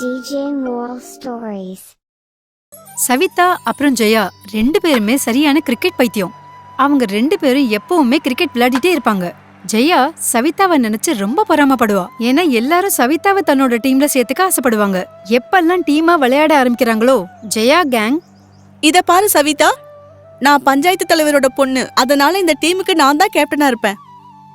DJ Moral Stories. Savitha அப்புறம் ஜெயா ரெண்டு பேருமே சரியான கிரிக்கெட் பைத்தியம். அவங்க ரெண்டு பேரும் எப்பவுமே கிரிக்கெட் விளையாடிட்டே இருப்பாங்க. ஜெயா சவிதாவை நினைச்சு ரொம்ப பொறாமப்படுவா. ஏன்னா எல்லாரும் சவிதாவை தன்னோட டீம்ல சேர்த்துக்க ஆசைப்படுவாங்க. எப்பெல்லாம் டீமா விளையாட ஆரம்பிக்கிறாங்களோ ஜெயா கேங் இத பாரு சவிதா. நான் பஞ்சாயத்து தலைவரோட பொண்ணு. அதனால இந்த டீமுக்கு நான் தான் கேப்டனா இருப்பேன்.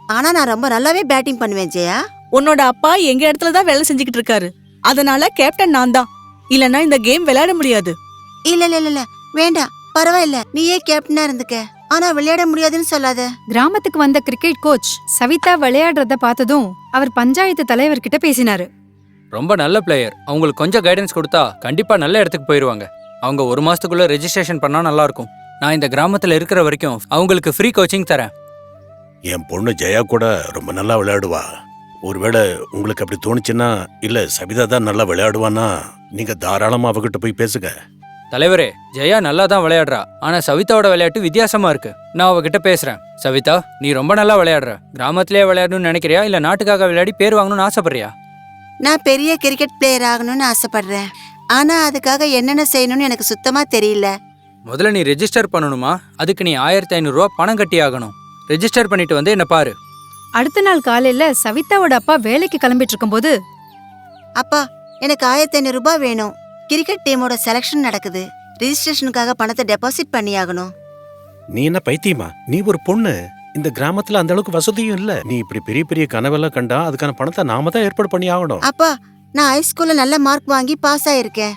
ஆனா நான் ரொம்ப நல்லாவே பேட்டிங் பண்ணுவேன் ஜெயா. உன்னோட அப்பா எங்க இடத்துல தான் வேலை செஞ்சுக்கிட்டு இருக்காரு. அதனால கேப்டன் நான் தான் இல்லனா இந்த கேம் விளையாட முடியாது. இல்ல இல்ல இல்ல, இல்ல. வேண்டாம். பரவாயில்ல. நீயே கேப்டனா இருந்துக்க. ஆனா விளையாட முடியாதுன்னு சொல்லாத. கிராமத்துக்கு வந்த கிரிக்கெட் கோச் சவிதா விளையாடுறத பார்த்ததும் அவர் பஞ்சாயத்து தலைவர்கிட்ட பேசினாரு. ரொம்ப நல்ல பிளேயர் அவங்களுக்கு கொஞ்சம் கைடன்ஸ் கொடுத்தா கண்டிப்பா நல்ல இடத்துக்கு போயிருவாங்க. அவங்க ஒரு மாசத்துக்குள்ள ரெஜிஸ்ட்ரேஷன் பண்ணா நல்லா இருக்கும் நான் இந்த கிராமத்துல இருக்கிற வரைக்கும் அவங்களுக்கு ஃப்ரீ கோச்சிங் தரேன். என் பொண்ணு ஜெயா கூட ரொம்ப நல்லா விளையாடுவா. ஒருவேளை உங்களுக்கு அப்படி தோணுச்சுன்னா இல்ல சபிதா தான் நல்லா விளையாடுவான்னா நீங்க தாராளமா அவகிட்ட போய் பேசுங்க. தலைவரே ஜெயா நல்லா தான் விளையாடுறா. ஆனா சவிதாவோட விளையாட்டு வித்தியாசமா இருக்கு. நான் அவகிட்ட பேசுறேன். சவிதா நீ ரொம்ப நல்லா விளையாடுற. கிராமத்திலே விளையாடணும்னு நினைக்கிறியா? இல்ல நாட்டுக்காக விளையாடி பேர் வாங்கணும்னு ஆசைப்படுறியா? நான் பெரிய கிரிக்கெட் பிளேயர் ஆகணும்னு ஆசைப்படுறேன். ஆனா அதுக்காக என்னென்ன செய்யணும்னு எனக்கு சுத்தமா தெரியல. முதல்ல நீ ரெஜிஸ்டர் பண்ணணுமா? அதுக்கு நீ ஆயிரத்தி ஐநூறுரூவா பணம் கட்டி ஆகணும் ரெஜிஸ்டர் பண்ணிட்டு வந்து என்ன பாரு. அடுத்த நாள் காலையில சவிதாவோட அப்பா வேலைக்கு கிளம்பிட்டு இருக்கும்போது அப்பா எனக்கு ஆயிரத்தி ஐநூறு ரூபாய் வேணும். கிரிக்கெட் டீமோட செலக்ஷன் நடக்குது. ரிஜிஸ்ட்ரேஷனுக்காக பணத்தை டெபாசிட் பண்ணி ஆகணும் நீ என்ன பைத்தியமா? நீ ஒரு பொண்ணு. இந்த கிராமத்துல அந்த அளவுக்கு வசதியும் இல்ல. நீ இப்படி பெரிய பெரிய கனவெல்லாம் கண்டா அதுக்கான பணத்தை நாம தான் ஏற்பாடு பண்ணி ஆகணும் அப்பா நான் ஹைஸ்கூல்ல நல்ல மார்க் வாங்கி பாஸ் ஆயிருக்கேன்.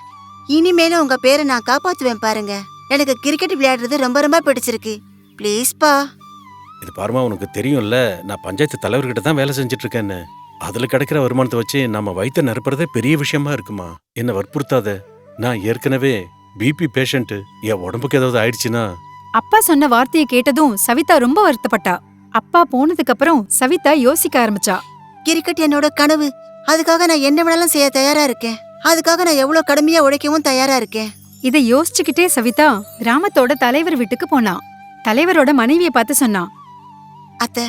இனிமேலும் உங்க பேரை நான் காப்பாத்துவேன் பாருங்க. எனக்கு கிரிக்கெட் விளையாடுறது ரொம்ப ரொம்ப பிடிச்சிருக்கு. ப்ளீஸ்ப்பா இது பாருமா உனக்கு தெரியும்ல நான் பஞ்சாயத்து தலைவர்கிட்ட தான் வேலை செஞ்சுட்டு இருக்கேன்னு அதுல கிடைக்கிற வருமானத்தை வச்சு நம்ம வயித்தை நிரப்புறதே பெரிய விஷயமா இருக்குமா? என்ன வற்புறுத்தாத? நான் ஏற்கனவே பிபி பேஷண்ட் என் உடம்புக்கு ஏதாவது ஆயிடுச்சுன்னா? அப்பா சொன்ன வார்த்தையை கேட்டதும் சவிதா ரொம்ப வருத்தப்பட்டா. அப்பா போனதுக்கு அப்புறம் சவிதா யோசிக்க ஆரம்பிச்சா. கிரிக்கெட் என்னோட கனவு. அதுக்காக நான் என்ன வேணாலும் செய்ய தயாரா இருக்கேன். அதுக்காக நான் எவ்வளவு கடுமையா உழைக்கவும் தயாரா இருக்கேன். இதை யோசிச்சுக்கிட்டே சவிதா கிராமத்தோட தலைவர் வீட்டுக்கு போனா. தலைவரோட மனைவியை பார்த்து சொன்னா அத்தை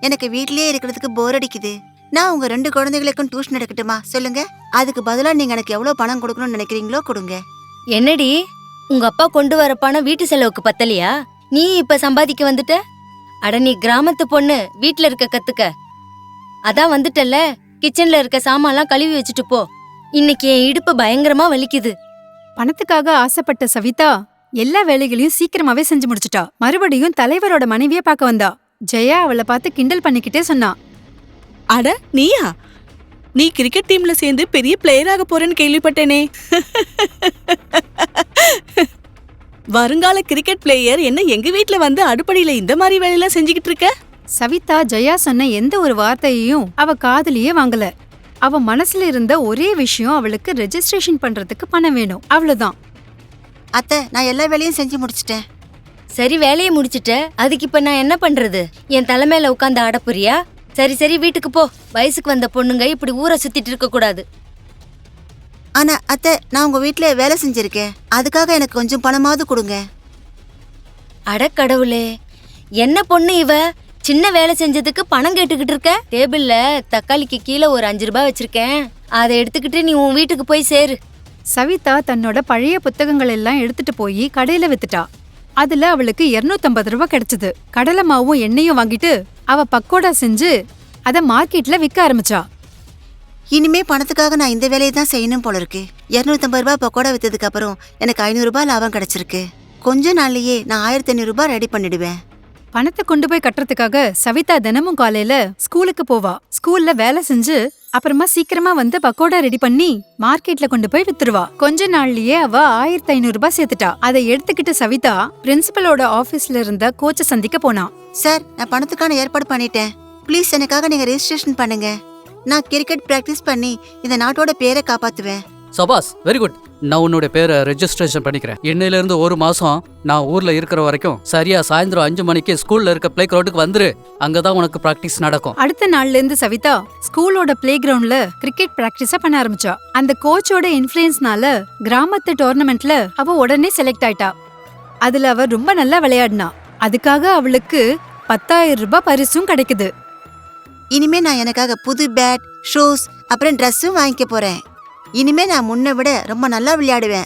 எனக்கு வீட்லயே இருக்கிறதுக்கு போர் அடிக்குது. நான் உங்க ரெண்டு குழந்தைகளுக்கும் டியூஷன் எடுக்கட்டுமா? சொல்லுங்க. அதுக்கு பதிலா நீங்க எனக்கு எவ்வளவு பணம் கொடுக்கணும்னு நினைக்கிறீங்களோ கொடுங்க. என்னடி? உங்க அப்பா கொண்டு வர பணம் வீட்டு செலவுக்கு பத்தலையா? நீ இப்ப சம்பாதிக்க வந்துட்ட? அட நீ கிராமத்து பொண்ணு வீட்ல இருக்க கத்துக்க. அதான் வந்துட்டல்ல கிச்சன்ல இருக்க சாமான்லாம் கழுவி வச்சுட்டு போ. இன்னைக்கு என் இடுப்பு பயங்கரமா வலிக்குது. பணத்துக்காக ஆசைப்பட்ட சவிதா எல்லா வேலைகளையும் சீக்கிரமாவே செஞ்சு முடிச்சிட்டா. மறுபடியும் தலைவரோட மனைவியை பார்க்க வந்தா. ஜெயா அவளை பார்த்து கிண்டல் பண்ணிக்கிட்டே சொன்னா. அட நீயா? நீ கிரிக்கெட் டீம்ல சேர்ந்து பெரிய பிளேயர் ஆக போறேன்னு கேள்விப்பட்டேனே. வருங்கால கிரிக்கெட் பிளேயர் என்ன எங்க வீட்ல வந்து அடுப்படியில இந்த மாதிரி வேலையெல்லாம் செஞ்சுக்கிட்டு இருக்க? சவிதா ஜெயா சொன்ன எந்த ஒரு வார்த்தையையும் அவ காதுலயே வாங்கல. அவ மனசுல இருந்த ஒரே விஷயம் அவளுக்கு ரெஜிஸ்ட்ரேஷன் பண்றதுக்கு பணம் வேணும். அவ்வளவுதான். அத்தை நான் எல்லா வேலையும் செஞ்சு முடிச்சிட்டேன். சரி வேலையை முடிச்சிட்ட. அதுக்கு இப்ப நான் என்ன பண்றது? என் தலைமையில உட்காந்து ஆடப்புறியா? சரி சரி வீட்டுக்கு போ. வயசுக்கு வந்த பொண்ணுங்க இப்படி ஊரை சுத்திட்டு இருக்க கூடாது. ஆனா அத்தை நான் உங்க வீட்ல வேலை செஞ்சிருக்கேன். அதுக்காக எனக்கு கொஞ்சம் பணமாவது கொடுங்க. அடக்கடவுளே என்ன பொண்ணு இவ? சின்ன வேலை செஞ்சதுக்கு பணம் கேட்டுக்கிட்டு இருக்க? டேபிள்ல தக்காளிக்கு கீழே ஒரு அஞ்சு ரூபாய் வச்சிருக்கேன். அதை எடுத்துக்கிட்டு நீ உன் வீட்டுக்கு போய் சேரு. சவிதா தன்னோட பழைய புத்தகங்கள் எல்லாம் எடுத்துட்டு போய் கடையில வித்துட்டா. அதுல அவளுக்கு 250 ரூபாய் கிடைச்சது. கடலை மாவும் எண்ணெயும் வாங்கிட்டு அவ பக்கோடா செஞ்சு அத மார்க்கெட்ல விற்க ஆரம்பிச்சா. இனிமே பணத்துக்காக நான் இந்த வேலையை தான் செய்யணும் போல இருக்கு. இருநூத்தம்பது ரூபாய் பக்கோடா வித்ததுக்கு அப்புறம் எனக்கு ஐநூறு ரூபாய் லாபம் கிடைச்சிருக்கு. கொஞ்ச நாள்லயே நான் ஆயிரத்தி ஐநூறு ரூபாய் ரெடி பண்ணிடுவேன். பணத்தை கொண்டு போய் கட்டுறதுக்காக சவிதா தினமும் காலையில ஸ்கூலுக்கு போவா. ஸ்கூல்ல வேலை செஞ்சு அப்புறமா சீக்கிரமா வந்து பக்கோடா ரெடி பண்ணி மார்க்கெட்ல கொண்டு போய் வித்துருவா. கொஞ்ச நாள்லயே அவ ஆயிரத்தி ஐநூறு ரூபாய் சேர்த்துட்டா. அதை எடுத்துக்கிட்டு சவிதா பிரின்சிபலோட ஆபீஸ்ல இருந்த கோச்ச சந்திக்க போனா. சார் நான் பணத்துக்கான ஏற்பாடு பண்ணிட்டேன். ப்ளீஸ் எனக்காக நீங்க ரெஜிஸ்ட்ரேஷன் பண்ணுங்க. நான் கிரிக்கெட் பிராக்டிஸ் பண்ணி இந்த நாட்டோட பேரை காப்பாத்துவேன். சபாஸ் வெரி குட் நான் உன்னோட பேரை ரெஜிஸ்ட்ரேஷன் பண்ணிக்கிறேன். இன்னையில இருந்து ஒரு மாசம் நான் ஊர்ல இருக்கிற வரைக்கும் சரியா சாயந்தரம் அஞ்சு மணிக்கு ஸ்கூல்ல இருக்க பிளே கிரவுண்டுக்கு வந்துரு. அங்கதான் உனக்கு பிராக்டிஸ் நடக்கும். அடுத்த நாள்ல இருந்து சவிதா ஸ்கூலோட பிளே கிரவுண்ட்ல கிரிக்கெட் பிராக்டிஸ பண்ண ஆரம்பிச்சா. அந்த கோச்சோட இன்ஃபுளுயன்ஸ்னால கிராமத்து டோர்னமெண்ட்ல அவ உடனே செலக்ட் ஆயிட்டா. அதுல அவ ரொம்ப நல்லா விளையாடினா. அதுக்காக அவளுக்கு பத்தாயிரம் ரூபாய் பரிசும் கிடைக்குது. இனிமே நான் எனக்காக புது பேட் ஷூஸ் அப்புறம் ட்ரெஸ்ஸும் வாங்கிக்க போறேன். இனிமே நான் முன்ன விட ரொம்ப நல்லா விளையாடுவேன்.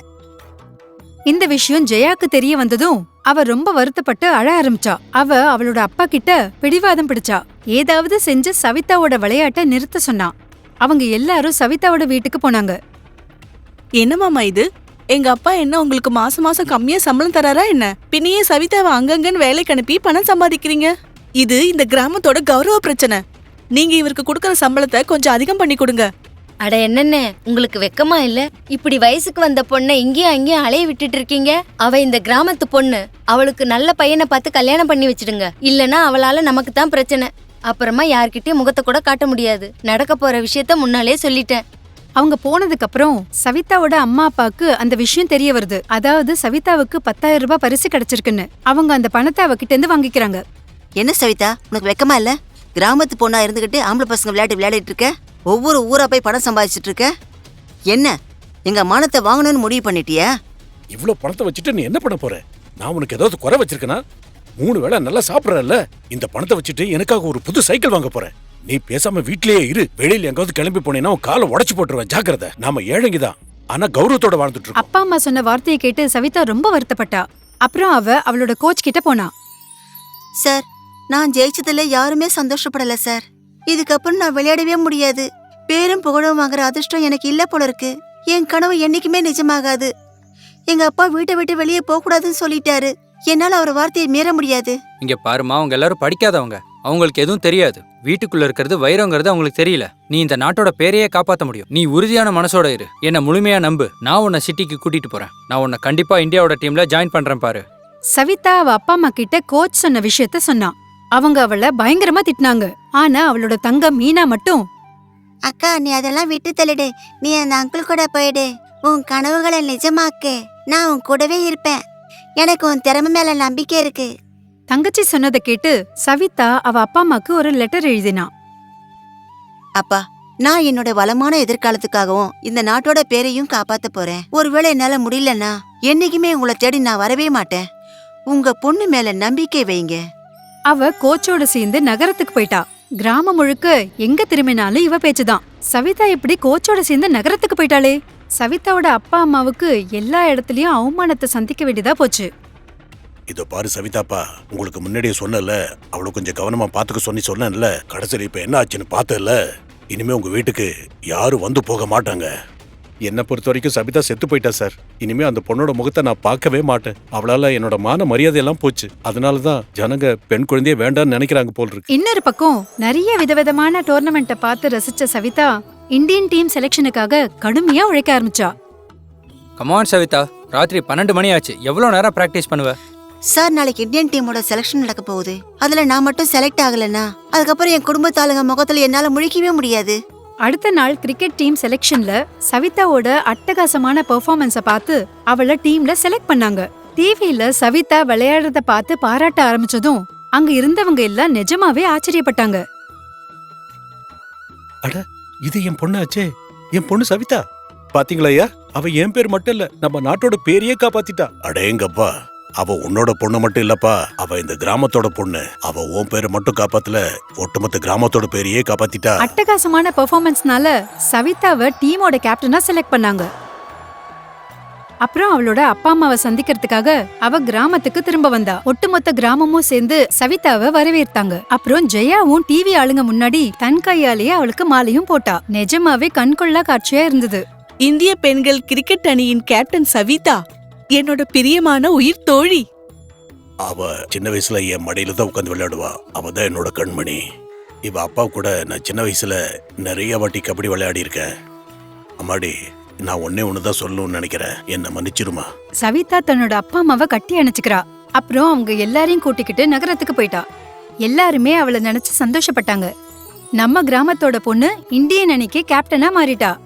இந்த விஷயம் ஜெயாக்கு தெரிய வந்ததும் அவ ரொம்ப வருத்தப்பட்டு அழ ஆரம்பிச்சா. அவ அவளோட அப்பா கிட்ட பிடிவாதம் பிடிச்சா. ஏதாவது செஞ்சு சவிதாவோட விளையாட்டை நிறுத்த சொன்னா. அவங்க எல்லாரும் சவிதாவோட வீட்டுக்கு போனாங்க. என்ன மாமா இது? எங்க அப்பா என்ன உங்களுக்கு மாசம் மாசம் கம்மியா சம்பளம் தராரா என்ன? பின்னையே சவிதாவை அங்கங்கன்னு வேலைக்கு அனுப்பி பணம் சம்பாதிக்கிறீங்க? இது இந்த கிராமத்தோட கௌரவ பிரச்சனை. நீங்க இவருக்கு கொடுக்கற சம்பளத்தை கொஞ்சம் அதிகம் பண்ணி கொடுங்க. அட என்னென்ன? உங்களுக்கு வெக்கமா இல்ல? இப்படி வயசுக்கு வந்த பொண்ணை இங்கேயும் அங்கேயும் அலைய விட்டுட்டு இருக்கீங்க? அவ இந்த கிராமத்து பொண்ணு. அவளுக்கு நல்ல பையனை பார்த்து கல்யாணம் பண்ணி வச்சிடுங்க. இல்லனா அவளால நமக்கு தான் பிரச்சனை. அப்புறமா யார்கிட்டயும் முகத்தை கூட காட்ட முடியாது. நடக்க போற விஷயத்த முன்னாலே சொல்லிட்டேன். அவங்க போனதுக்கு அப்புறம் சவிதாவோட அம்மா அப்பாவுக்கு அந்த விஷயம் தெரிய வருது. அதாவது சவிதாவுக்கு பத்தாயிரம் ரூபாய் பரிசு கிடைச்சிருக்குன்னு. அவங்க அந்த பணத்தை அவகிட்ட இருந்து வாங்கிக்கிறாங்க. என்ன சவிதா? உனக்கு வெக்கமா இல்ல? கிராமத்து பொண்ணா இருந்துகிட்டு ஆம்பளை பசங்க விளையாட்டு விளையாடிட்டு இருக்க? ஒவ்வொரு ஊரா போய் பணம் சம்பாதிச்சிட்டு இருக்க? என்ன? எங்க மானத்தை வாங்கணும்னு முடிவு பண்ணிட்டியா? இவ்ளோ பணத்தை வச்சுட்டு நீ என்ன பண்ண போற? நான் உனக்கு ஏதாவது குறை வச்சிருக்கனா? மூணு வேளை நல்லா சாப்பிடறல்ல? இந்த பணத்தை வச்சுட்டு எனக்காக ஒரு புது சைக்கிள் வாங்க போறேன் நீ பேசாம வீட்லயே இரு. வெளியில எங்காவது கிளம்பி போனேன்னா உன் காலை உடைச்சு போட்டுருவேன். ஜாக்கிரதை. நாம ஏழைங்க தான். ஆனா கௌரவத்தோட வாழ்ந்துட்டு இருக்கோம். அப்பா அம்மா சொன்ன வார்த்தையை கேட்டு சவிதா ரொம்ப வருத்தப்பட்டா. அப்புறம் அவ அவளோட கோச் கிட்ட போனா. சார் நான் ஜெயிச்சதுல யாருமே சந்தோஷப்படல சார். இதுக்கப்புறம் நான் விளையாடவே முடியாது. பேரும் புகழும் வாங்குற அதிர்ஷ்டம் எனக்கு இல்ல போல இருக்கு. என் கனவு என்னைக்குமே நிஜமாகாது. எங்க அப்பா வீட்டை விட்டு வெளியே போக கூடாதுன்னு சொல்லிட்டாரு. என்னால அவர் வார்த்தையை மீற முடியாது. இங்க பாருமா அவங்க எல்லாரும் படிக்காதவங்க. அவங்களுக்கு எதுவும் தெரியாது. வீட்டுக்குள்ள இருக்கிறது வைரங்கிறது அவங்களுக்கு தெரியல. நீ இந்த நாட்டோட பேரையே காப்பாத்த முடியும். நீ உறுதியான மனசோட இரு. என்ன முழுமையா நம்பு. நான் உன்னை சிட்டிக்கு கூட்டிட்டு போறேன். நான் உன்னை கண்டிப்பா இந்தியாவோட டீம்ல ஜாயின் பண்றேன் பாரு. சவிதா அவ அப்பா அம்மா கிட்ட கோச் சொன்ன விஷயத்த சொன்னா அவங்க அவள பயங்கரமா திட்டினாங்க. ஆனா அவளோட தங்கம் மீனா மட்டும். அக்கா நீ அதெல்லாம் விட்டு தள்ளிடு. நீ அந்த அங்கிள் கூட போயிடு. உன் கனவுகளை நிஜமாக்கு. நான் உன் கூடவே இருப்பேன். எனக்கு உன் திறமை மேல நம்பிக்கை இருக்கு. தங்கச்சி சொன்னதை கேட்டு சவிதா அவ அப்பா அம்மாக்கு ஒரு லெட்டர் எழுதினா. அப்பா நான் என்னோட வளமான எதிர்காலத்துக்காகவும் இந்த நாட்டோட பேரையும் காப்பாத்த போறேன். ஒருவேளை என்னால முடியலன்னா என்னைக்குமே உங்களை தேடி நான் வரவே மாட்டேன். உங்க பொண்ணு மேல நம்பிக்கை வைங்க. அவ கோச்சோட சேர்ந்து நகரத்துக்கு போயிட்டா. கிராமம் முழுக்க எங்க திரும்பினாலும் இவ பேச்சுதான். சவிதா எப்படி கோச்சோட சேர்ந்து நகரத்துக்கு போயிட்டாளே? சவிதாவோட அப்பா அம்மாவுக்கு எல்லா இடத்துலயும் அவமானத்தை சந்திக்க வேண்டியதா போச்சு. இதோ பாரு சவிதாப்பா உங்களுக்கு முன்னாடியே சொன்னல அவளை கொஞ்சம் கவனமா பாத்துக்க சொல்லி சொன்னேன்ல கடைசியில் இப்ப என்ன ஆச்சுன்னு பார்த்தல இனிமே உங்க வீட்டுக்கு யாரும் வந்து போக மாட்டாங்க. என்னை பொறுத்த வரைக்கும் சபிதா செத்து போயிட்டா சார். இனிமே அந்த பொண்ணோட முகத்தை நான் பார்க்கவே மாட்டேன். அவளால என்னோட மான மரியாதை எல்லாம் போச்சு. அதனால தான் ஜனங்க பெண் குழந்தைய வேண்டாம்னு நினைக்கிறாங்க போல் இருக்கு. இன்னொரு பக்கம் நிறைய விதவிதமான டோர்னமெண்ட்டை பார்த்து ரசிச்ச சவிதா இந்தியன் டீம் செலெக்ஷனுக்காக கடுமையா உழைக்க ஆரம்பிச்சா. Come on Savita. ராத்திரி பன்னெண்டு மணி ஆச்சு. எவ்வளவு நேரம் பிராக்டிஸ் பண்ணுவ? சார் நாளைக்கு இந்தியன் டீமோட செலக்ஷன் நடக்க போகுது. அதுல நான் மட்டும் செலக்ட் ஆகலன்னா அதுக்கப்புறம் என் குடும்பத்தாளுங்க முகத்துல என்னால முழிக்கவே முடியாது. அடுத்த நாள் கிரிக்கெட் டீம் செலெக்ஷன்ல சவிதாவோட அட்டகாசமான பெர்ஃபார்மன்ஸ பார்த்து அவள டீம்ல செலக்ட் பண்ணாங்க. டிவில சவிதா விளையாடுறத பார்த்து பாராட்ட ஆரம்பிச்சதும் அங்க இருந்தவங்க எல்லாம் நிஜமாவே ஆச்சரியப்பட்டாங்க. இது என் பொண்ணாச்சே. என் பொண்ணு சவிதா. பாத்தீங்களா ஐயா? அவ என் பேர் மட்டும் இல்ல நம்ம நாட்டோட பேரையே காப்பாத்திட்டா. அடேங்கப்பா. அவ உன்னோட பொண்ணு மட்டும் இல்லப்பா. அவ இந்த கிராமத்தோட பொண்ணு. அவ உன் பேரை மட்டும் காப்பாத்தல. ஒட்டுமொத்த கிராமத்தோட பேரையே காப்பாத்திட்டா. அட்டகாசமான பெர்ஃபார்மன்ஸ்னால சவிதாவை டீமோட கேப்டனா செலக்ட் பண்ணாங்க. அப்புறம் அவளோட அப்பா அம்மாவை சந்திக்கிறதுக்காக அவ கிராமத்துக்கு திரும்ப வந்தா. ஒட்டுமொத்த கிராமமும் சேர்ந்து சவிதாவை வரவேற்த்தாங்க அப்புறம் ஜெயாவும் டிவி ஆளுங்க முன்னாடி தன் கையாலேயே அவளுக்கு மாலையும் போட்டா. நிஜமாவே கண்கொள்ளா காட்சியா இருந்தது. இந்திய பெண்கள் கிரிக்கெட் அணியின் கேப்டன் சவிதா என்னோட பிரியமான உயிர் தோழி. அவ சின்ன வயசுல என் மடியில தான் உட்காந்து விளையாடுவா. அவ தான் என்னோட கண்மணி. இவ அப்பா கூட நான் சின்ன வயசுல நிறைய வாட்டி கபடி விளையாடி இருக்கேன் அம்மாடி நான் ஒன்னே ஒண்ணுதான் சொல்லணும்னு நினைக்கிறேன். என்ன மன்னிச்சிருமா? சவிதா தன்னோட அப்பா அம்மாவை கட்டி அணைச்சுக்கிறா. அப்புறம் அவங்க எல்லாரையும் கூட்டிக்கிட்டு நகரத்துக்கு போயிட்டா. எல்லாருமே அவளை நினைச்சு சந்தோஷப்பட்டாங்க. நம்ம கிராமத்தோட பொண்ணு இந்தியன் அணிக்கு கேப்டனா மாறிட்டா.